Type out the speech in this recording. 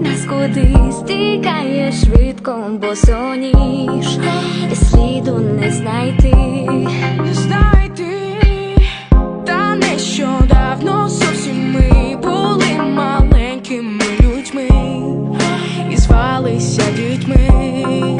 нас кудись стікає швидко, бо соніж і сліду не знайти, не знайти, та нещодавно зовсім ми були маленькими людьми. І звалися дітьми.